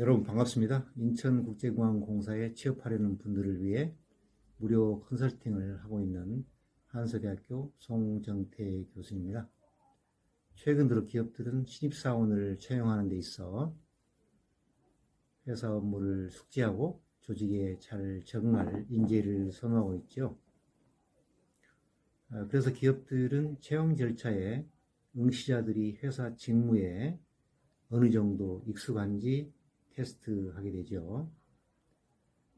여러분 반갑습니다. 인천국제공항공사에 취업하려는 분들을 위해 무료 컨설팅을 하고 있는 한서대학교 송정태 교수입니다. 최근 들어 기업들은 신입사원을 채용하는 데 있어 회사 업무를 숙지하고 조직에 잘 적응할 인재를 선호하고 있죠. 아, 그래서 기업들은 채용 절차에 응시자들이 회사 직무에 어느 정도 익숙한지 테스트하게 되죠.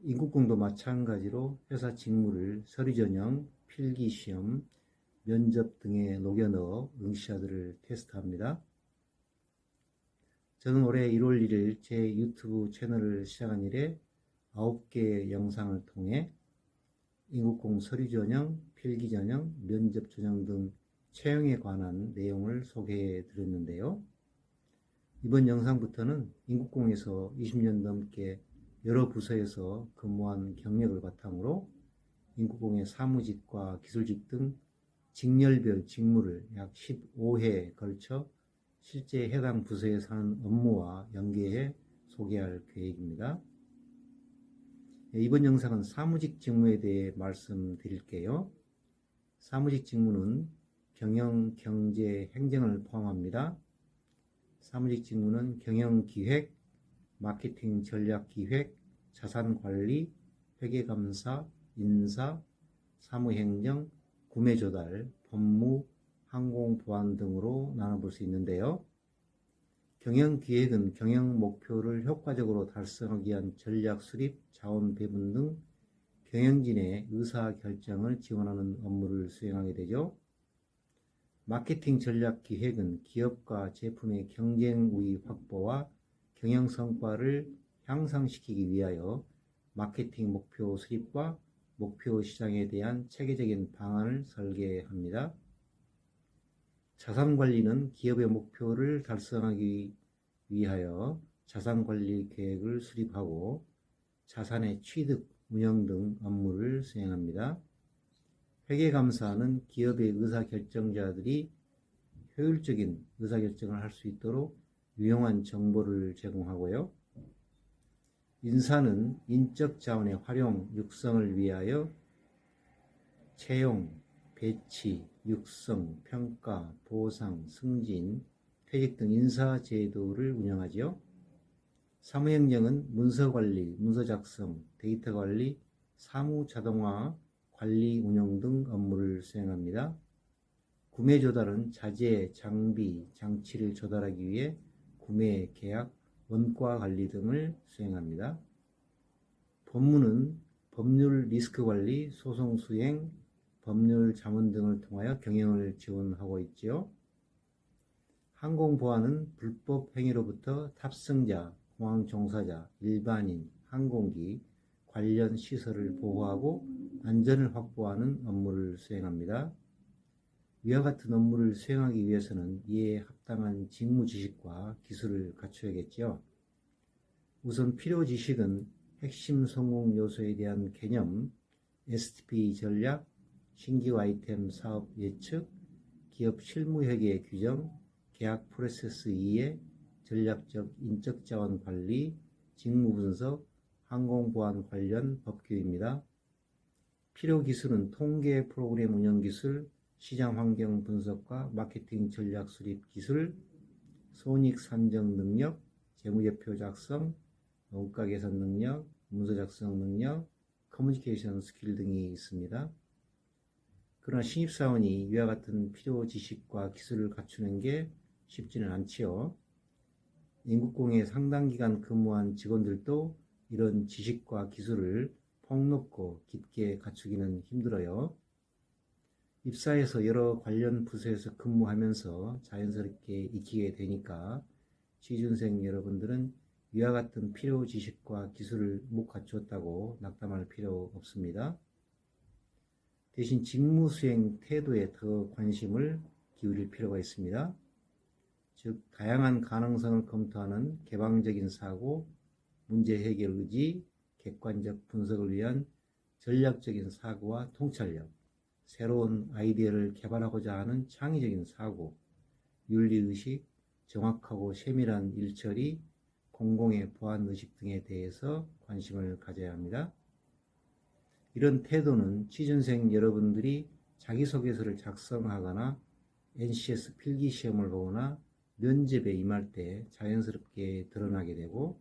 인국공도 마찬가지로 회사 직무를 서류 전형, 필기 시험, 면접 등에 녹여 넣어 응시자들을 테스트합니다. 저는 올해 1월 1일 제 유튜브 채널을 시작한 이래 9개의 영상을 통해 인국공 서류 전형, 필기 전형, 면접 전형 등 채용에 관한 내용을 소개해 드렸는데요. 이번 영상부터는 인국공에서 20년 넘게 여러 부서에서 근무한 경력을 바탕으로 인국공의 사무직과 기술직 등 직렬별 직무를 약 15회에 걸쳐 실제 해당 부서에서 하는 업무와 연계해 소개할 계획입니다. 네, 이번 영상은 사무직 직무에 대해 말씀드릴게요. 사무직 직무는 경영, 경제, 행정을 포함합니다. 사무직 직무는 경영기획, 마케팅 전략기획, 자산관리, 회계감사, 인사, 사무행정, 구매조달, 법무, 항공보안 등으로 나눠볼 수 있는데요. 경영기획은 경영 목표를 효과적으로 달성하기 위한 전략 수립, 자원 배분 등 경영진의 의사결정을 지원하는 업무를 수행하게 되죠. 마케팅 전략 기획은 기업과 제품의 경쟁 우위 확보와 경영 성과를 향상시키기 위하여 마케팅 목표 수립과 목표 시장에 대한 체계적인 방안을 설계합니다. 자산 관리는 기업의 목표를 달성하기 위하여 자산 관리 계획을 수립하고 자산의 취득, 운영 등 업무를 수행합니다. 회계감사는 기업의 의사결정자들이 효율적인 의사결정을 할 수 있도록 유용한 정보를 제공하고요. 인사는 인적 자원의 활용, 육성을 위하여 채용, 배치, 육성, 평가, 보상, 승진, 퇴직 등 인사 제도를 운영하지요. 사무행정은 문서 관리, 문서 작성, 데이터 관리, 사무 자동화, 관리 운영 등 업무를 수행합니다. 구매 조달은 자재, 장비, 장치를 조달하기 위해 구매, 계약, 원가 관리 등을 수행합니다. 법무는 법률 리스크 관리, 소송 수행, 법률 자문 등을 통하여 경영을 지원하고 있지요. 항공보안은 불법 행위로부터 탑승자, 공항 종사자, 일반인, 항공기, 관련 시설을 보호하고 안전을 확보하는 업무를 수행합니다. 위와 같은 업무를 수행하기 위해서는 이에 합당한 직무 지식과 기술을 갖춰야겠죠. 우선 필요 지식은 핵심 성공 요소에 대한 개념, STP 전략, 신규 아이템 사업 예측, 기업 실무 회계 규정, 계약 프로세스 이해, 전략적 인적 자원 관리, 직무 분석, 항공보안 관련 법규입니다. 필요 기술은 통계 프로그램 운영 기술, 시장 환경 분석과 마케팅 전략 수립 기술, 손익 산정 능력, 재무제표 작성, 원가 개선 능력, 문서 작성 능력, 커뮤니케이션 스킬 등이 있습니다. 그러나 신입사원이 위와 같은 필요 지식과 기술을 갖추는 게 쉽지는 않지요. 인국공에 상당 기간 근무한 직원들도 이런 지식과 기술을 폭넓고 깊게 갖추기는 힘들어요. 입사해서 여러 관련 부서에서 근무하면서 자연스럽게 익히게 되니까 취준생 여러분들은 위와 같은 필요 지식과 기술을 못 갖추었다고 낙담할 필요 없습니다. 대신 직무 수행 태도에 더 관심을 기울일 필요가 있습니다. 즉, 다양한 가능성을 검토하는 개방적인 사고, 문제 해결 의지, 객관적 분석을 위한 전략적인 사고와 통찰력, 새로운 아이디어를 개발하고자 하는 창의적인 사고, 윤리의식, 정확하고 세밀한 일처리, 공공의 보안 의식 등에 대해서 관심을 가져야 합니다. 이런 태도는 취준생 여러분들이 자기소개서를 작성하거나 NCS 필기 시험을 보거나 면접에 임할 때 자연스럽게 드러나게 되고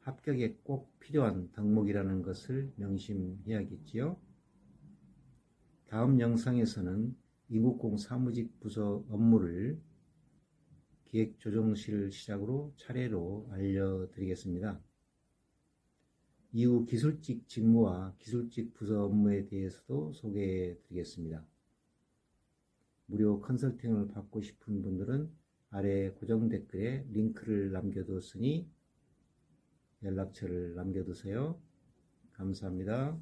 합격에 꼭 필요한 덕목이라는 것을 명심해야겠지요. 다음 영상에서는 이국공 사무직 부서 업무를 기획조정실 시작으로 차례로 알려드리겠습니다. 이후 기술직 직무와 기술직 부서 업무에 대해서도 소개해 드리겠습니다. 무료 컨설팅을 받고 싶은 분들은 아래 고정 댓글에 링크를 남겨두었으니 연락처를 남겨두세요. 감사합니다.